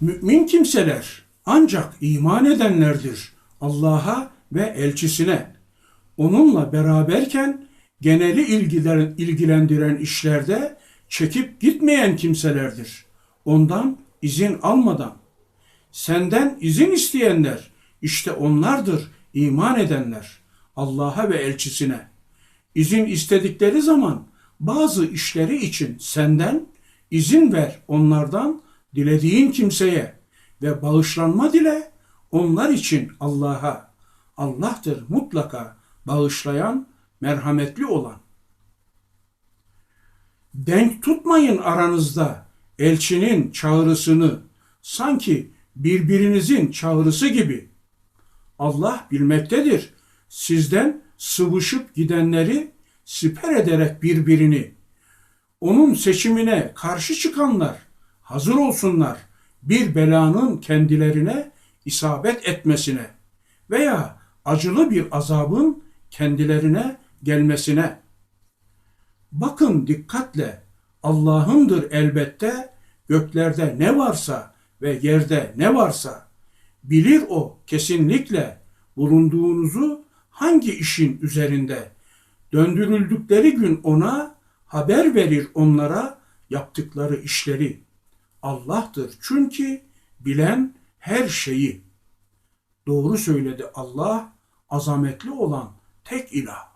Mümin kimseler ancak iman edenlerdir Allah'a ve elçisine. Onunla beraberken geneli ilgilen- ilgilendiren işlerde çekip gitmeyen kimselerdir. Ondan izin almadan. Senden izin isteyenler işte onlardır iman edenler Allah'a ve elçisine. İzin istedikleri zaman bazı işleri için senden izin ver onlardan dilediğin kimseye ve bağışlanma dile onlar için Allah'a. Allah'tır mutlaka bağışlayan, merhametli olan. Denk tutmayın aranızda elçinin çağrısını sanki birbirinizin çağrısı gibi. Allah bilmektedir. Sizden sıvışıp gidenleri siper ederek birbirini. Onun seçimine karşı çıkanlar hazır olsunlar bir belanın kendilerine isabet etmesine veya acılı bir azabın kendilerine gelmesine. Bakın dikkatle Allah'ındır elbette göklerde ne varsa ve yerde ne varsa bilir o kesinlikle bulunduğunuzu hangi işin üzerinde döndürüldükleri gün ona haber verir onlara yaptıkları işleri. Allah'tır çünkü bilen her şeyi. Doğru söyledi Allah, azametli olan tek ilah.